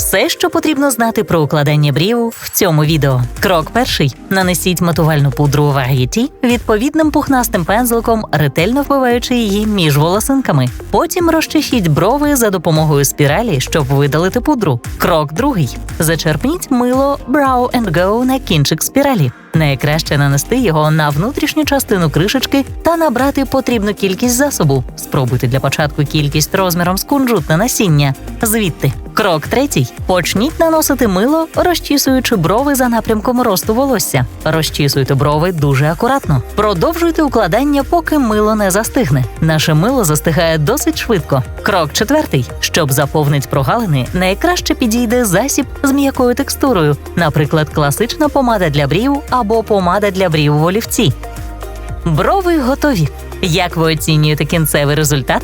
Все, що потрібно знати про укладання брів в цьому відео. Крок перший: нанесіть матувальну пудру у вагіті відповідним пухнастим пензликом, ретельно вбиваючи її між волосинками. Потім розчищіть брови за допомогою спіралі, щоб видалити пудру. Крок другий: зачерпніть мило Brow and Go на кінчик спіралі. Найкраще нанести його на внутрішню частину кришечки та набрати потрібну кількість засобу. Спробуйте для початку кількість розміром з кунжутне насіння. Звідти. Крок третій: почніть наносити мило, розчісуючи брови за напрямком росту волосся. Розчісуйте брови дуже акуратно. Продовжуйте укладання, поки мило не застигне. Наше мило застигає досить швидко. Крок четвертий: щоб заповнити прогалини, найкраще підійде засіб з м'якою текстурою, наприклад, класична помада для брів або помада для брів в олівці. Брови готові. Як ви оцінюєте кінцевий результат?